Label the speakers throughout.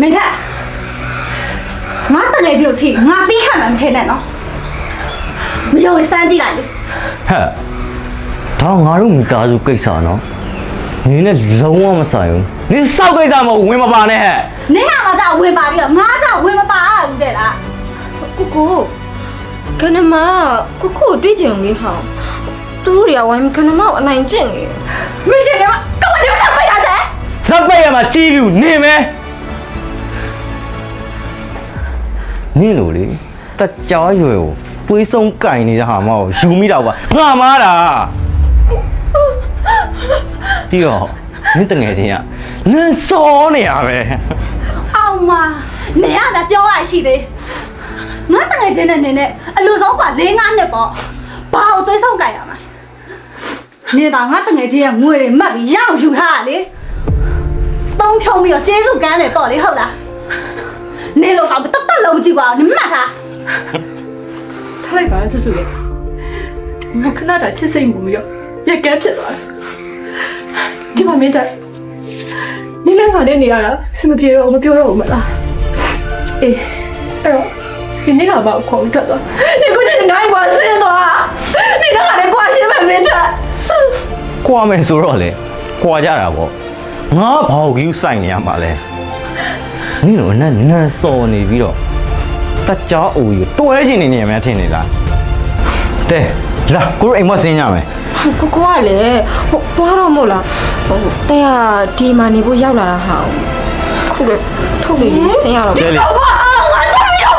Speaker 1: မင်းထက်ငါတကယ်ပြုတ်ထိငါပြီးခံမှမထင်နဲ့နော်မယုံရင်စမ်းကြည့်လိုက်လေ
Speaker 2: ဟဲ့ဒါတော့ငါတို့မိသားစုကိစ္စနော်နင်းနဲ့လုံးဝမဆိုင်ဘူးနင်းစောက်ကိစ္စမဟုတ်ဘူးဝင်မပါနဲ့ဟဲ့
Speaker 1: နင်းဟာငါကြောင့်ဝင်ပါပြီးတော့ငါကြောင့်ဝင်မပါရဘူးတဲ့လား
Speaker 3: ကိုကိုခဏမကိုကိုတွေ့ကြုံလေးဟောင်းသူတို့တွေကဝိုင်းခဏမကိုအနိုင်ကျင့်နေတယ်
Speaker 1: မင်းရှင်ကကောင်းတယ်ဆက်မရတယ်
Speaker 2: ဇက်ပိတ်ရမှာကြီးပြီနေမယ် နင်းလို့လေတက်ကြောရွယ်ကိုပွေးဆုံးကင်နေတဲ့ဟာမဟုတ်ယူမိတော့ပါငါမားတာပြီးတော့နင်းတငယ်ချင်းကလမ်းစောနေရပဲ
Speaker 1: အောင်မနေရတာပြောရရှိသေးငါတကယ်ချင်းနဲ့နေနဲ့အလိုဆုံးက၄၅နှစ်ပေါ့ဘာလို့သွေးဆုံးကြရမှာနေတာငါတကယ်ချင်းရဲ့ငွေတွေမှတ်ပြီးရအောင်ယူထားရလေတုံးဖြုံးပြီးတော့ကျေးဇူးကမ်းတယ်ပေါ့လေဟုတ်လားနေလို့တော့တတ်တတ်လုံးကြည့် ပါဦးနမှတ်ထား
Speaker 4: ထားလိုက်ပါဆွဆွလေးငါခဏတာချစ်စိတ်မှုရောရက်ကဲဖြစ်သွားတယ်ဒီမှာမင်းတက်နင်းလည်းငါနဲ့နေရတာစမပြေတော့မပြောတော့ဘူးမလားအေးအဲ့တော့ဒီနေ့ကဘာကိုခေါ်ပြီးထွက်သွားဒီကုချင်းနိုင်ပါစင်းသွားဒီကလည်းကွာရှင်းမဲ့မင်းတက်
Speaker 2: ကွာမယ်ဆိုတော့လေကွာကြတာပေါ့ငါဘာကိုကြီးစိုက်နေရမှာလဲနင်းတို့အနက်နန်းစော်နေပြီးတော့ တက်ကြောအိုကြီးတွဲချင်နေနေရများထင်နေတာတဲ့လာကိုတို့အိမ်မဆင်းကြမယ်
Speaker 3: ဟာကိုကိုကလည်းဟိုသွားတော့မို့လားဟိုတဲ့ကဒီမှာနေဖို့ရောက်လာတာဟာခုလေထုတ်နေပြီးဆင်းရတော့
Speaker 2: ကျဲလေ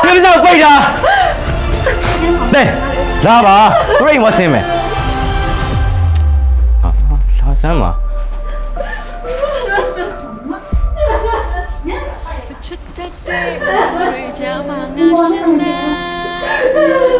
Speaker 2: ပြင်းတော့ပိတ်တာတဲ့လာပါကိုတို့အိမ်မဆင်းမယ်ဟာလာစမ်းပါ
Speaker 5: ချစ်